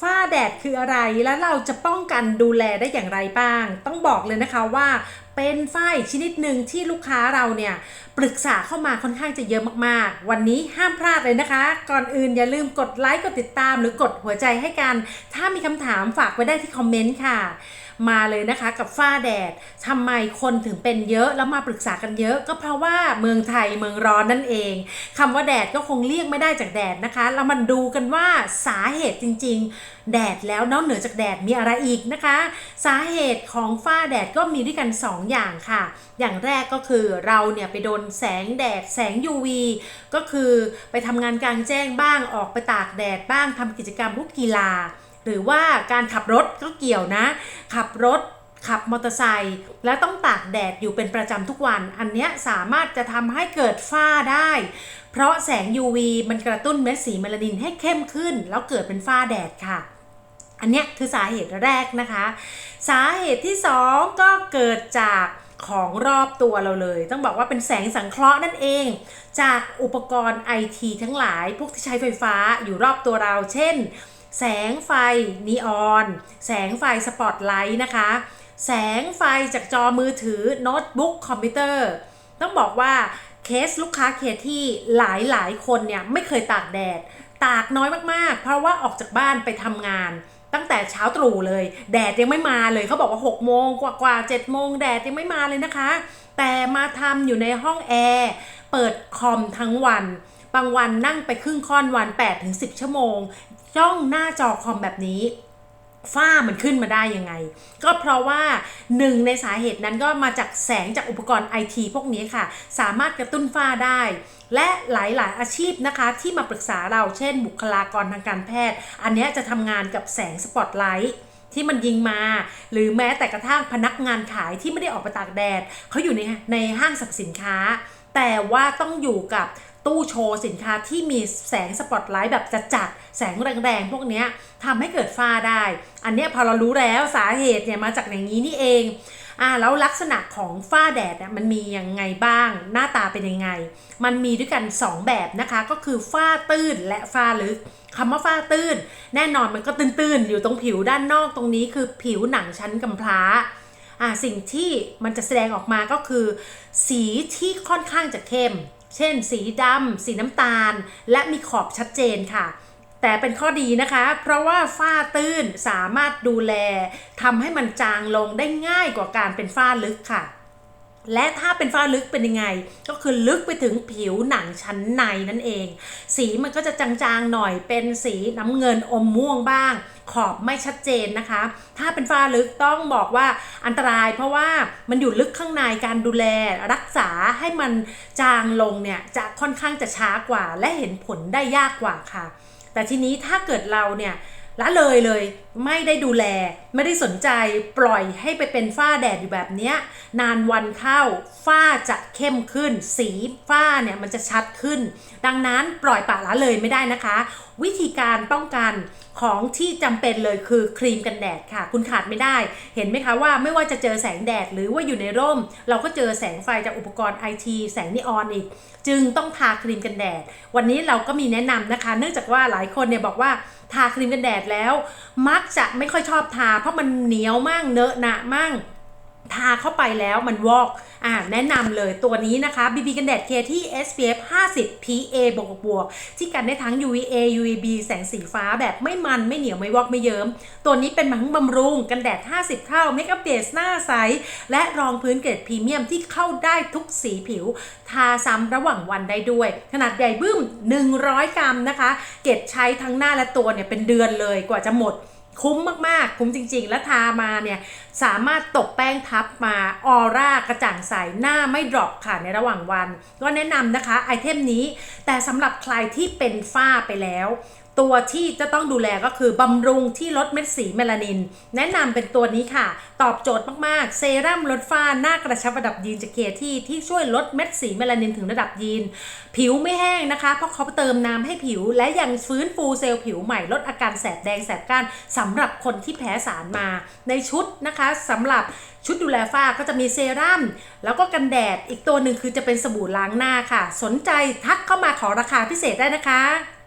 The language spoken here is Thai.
ฝ้าแดดคืออะไรและเราจะป้องกันดูแลได้อย่างไรบ้าง ต้องบอกเลยนะคะว่าเป็นฝ้ายชนิดหนึ่งที่ลูกค้าเราเนี่ยปรึกษาเข้ามาค่อนข้างจะเยอะมากๆ วันนี้ห้ามพลาดเลยนะคะ ก่อนอื่นอย่าลืมกดไลค์กดติดตามหรือกดหัวใจให้กัน ถ้ามีคำถามฝากไว้ได้ที่คอมเมนต์ค่ะ มาเลยนะคะกับฝ้าแดดทำไมคนถึงเป็นเยอะแล้วมาปรึกษากันเยอะ ก็เพราะว่าเมืองไทยเมืองร้อนนั่นเองคำว่าแดดก็คงเลี่ยงไม่ได้จากแดดนะคะเรามาดูกันว่าสาเหตุจริง ๆ แดดแล้วนอกเหนือจากแดดมีอะไรอีกนะคะ สาเหตุของฝ้าแดดก็มีด้วยกัน 2 อย่างค่ะ อย่างแรกก็คือเราเนี่ยไปโดนแสงแดดแสง UV ก็คือไปทำงานกลางแจ้งบ้างออกไปตากแดดบ้างทำกิจกรรมพวกกีฬา หรือว่าการขับรถก็เกี่ยวนะ ขับรถขับมอเตอร์ไซค์และต้องตากแดดอยู่เป็นประจำทุกวัน อันเนี้ยสามารถจะทำให้เกิดฝ้าได้ เพราะแสง UV มันกระตุ้นเม็ดสีเมลานินให้เข้มขึ้น แล้วเกิดเป็นฝ้าแดดค่ะ อันเนี้ยคือสาเหตุแรกนะคะ สาเหตุที่ 2 ก็เกิดจากของรอบตัวเราเลย ต้องบอกว่าเป็นแสงสังเคราะห์นั่นเอง จากอุปกรณ์ไอทีทั้งหลายพวกที่ใช้ไฟฟ้าอยู่รอบตัวเรา เช่น แสงไฟนีออน แสงไฟสปอตไลท์นะคะ แสงไฟจากจอมือถือโน้ตบุ๊กคอมพิวเตอร์ ต้องบอกว่าเคสลูกค้าเคที่หลายหลายคนเนี่ยไม่เคยตากแดด ตากน้อยมากๆ เพราะว่าออกจากบ้านไปทำงาน ตั้งแต่เช้าตรู่เลย แดดยังไม่มาเลยเขาบอกว่า 6 โมงกว่ากว่า7โมงแดดยังไม่มาเลยนะคะ แต่มาทำอยู่ในห้องแอร์เปิดคอมทั้งวัน บางวันนั่งไปครึ่งค่อนวัน8-10 ชั่วโมง จ้องหน้าจอคอมแบบนี้ฝ้ามันขึ้นมาได้ยังไง ก็เพราะว่าหนึ่งในสาเหตุนั้นก็มาจากแสงจากอุปกรณ์ไอทีพวกนี้ค่ะ สามารถกระตุ้นฝ้าได้ และหลาย ๆ อาชีพนะคะที่มาปรึกษาเราเช่น บุคลากรทางการแพทย์ อันนี้จะทำงานกับแสงสปอตไลท์ที่มันยิงมา หรือแม้แต่กระทั่งพนักงานขายที่ไม่ได้ออกไปตากแดดเขาอยู่ในในห้างสรรพสินค้า แต่ว่าต้องอยู่กับ ตู้โชว์สินค้าที่มีแสงสปอตไลท์แบบจัดจัดๆแสงแรงๆ พวกนี้ทำให้เกิดฝ้าได้ อันเนี้ยพอเรารู้แล้วสาเหตุเนี่ยมาจากอย่างนี้นี่เองอ่าแล้วลักษณะของฝ้าแดดเนี่ยมันมียังไงบ้าง หน้าตาเป็นยังไง มันมีด้วยกัน 2 แบบนะคะ ก็คือฝ้าตื้นและฝ้าลึกคำว่าฝ้าตื้น แน่นอนมันก็ตื้นๆ อยู่ตรงผิวด้านนอกตรงนี้คือผิวหนังชั้นกำพร้าอ่าสิ่งที่มันจะแสดงออกมาก็คือ สีที่ค่อนข้างจะเข้ม เช่น สีดำสีน้ำตาล และมีขอบชัดเจนค่ะ แต่เป็นข้อดีนะคะ เพราะว่าฝ้าตื้นสามารถดูแลทำให้มันจางลงได้ง่ายกว่าการเป็นฝ้าลึกค่ะ และถ้าเป็นฝ้าลึกเป็นยังไง ก็คือลึกไปถึงผิวหนังชั้นในนั่นเอง สีมันก็จะจางๆหน่อยเป็นสีน้ำเงินอมม่วงบ้าง ขอบไม่ชัดเจนนะคะ ถ้าเป็นฝ้าลึกต้องบอกว่าอันตราย เพราะว่ามันอยู่ลึกข้างในการดูแลรักษาให้มันจางลงเนี่ยจะค่อนข้างจะช้ากว่า และเห็นผลได้ยากกว่าค่ะ แต่ทีนี้ถ้าเกิดเราเนี่ยละเลยเลย ไม่ได้ดูแล ไม่ได้สนใจปล่อยให้ไปเป็นฝ้าแดดอยู่แบบนี้นานวันเข้าฝ้าจะเข้มขึ้น สีฝ้าเนี่ยมันจะชัดขึ้น ดังนั้นปล่อยปละละเลยไม่ได้นะคะ วิธีการป้องกันของที่จำเป็นเลยคือครีมกันแดดค่ะ คุณขาดไม่ได้ เห็นไหมคะว่าไม่ว่าจะเจอแสงแดดหรือว่าอยู่ในร่ม เราก็เจอแสงไฟจากอุปกรณ์ไอทีแสงนีออนอีก จึงต้องทาครีมกันแดด วันนี้เราก็มีแนะนำนะคะ เนื่องจากว่าหลายคนเนี่ยบอกว่าทาครีมกันแดดแล้ว มักจะไม่ค่อยชอบทา เพราะมันเหนียวมั่งเนอะหนะมั่งทาเข้าไปแล้วมันวอกอ่าแนะนำเลยตัวนี้นะคะ BB กันแดดเคที่ SPF 50 PA บวกบวกที่กันได้ทั้ง UVA UVB แสงสีฟ้าแบบไม่มันไม่เหนียวไม่วอกไม่เยิ้ม ตัวนี้เป็นทั้งบำรุงกันแดด 50 เท่าเมคอัพเบสหน้าใส และรองพื้นเกรดพรีเมียมที่เข้าได้ทุกสีผิว ทาซ้ำระหว่างวันได้ด้วย ขนาดใหญ่บึ้ม 100 กรัมนะคะ เก็บใช้ทั้งหน้าและตัวเนี่ยเป็นเดือนเลยกว่าจะหมด คุ้มมากๆ คุ้มจริง ๆ และทามาเนี่ยสามารถตกแป้งทับมาออร่ากระจ่างใสหน้าไม่ดรอปค่ะในระหว่างวัน ก็แนะนำนะคะไอเทมนี้ แต่สำหรับใครที่เป็นฝ้าไปแล้ว ตัวที่จะต้องดูแลก็คือบำรุงที่ลดเม็ดสีเมลานิน แนะนำเป็นตัวนี้ค่ะ ตอบโจทย์มากๆ เซรั่มลดฝ้าหน้ากระชับระดับยีนจากเคที่ที่ช่วยลดเม็ดสีเมลานินถึงระดับยีน ผิวไม่แห้งนะคะ เพราะเขาเติมน้ำให้ผิว และยังฟื้นฟูเซลล์ผิวใหม่ลดอาการแสบแดงแสบก้านสำหรับคนที่แพ้สารมา ในชุดนะคะสำหรับชุดดูแลฝ้าก็จะมีเซรั่มแล้วก็กันแดดอีกตัวหนึ่งคือจะเป็นสบู่ล้างหน้าค่ะ สนใจทักเข้ามาขอราคาพิเศษได้นะคะ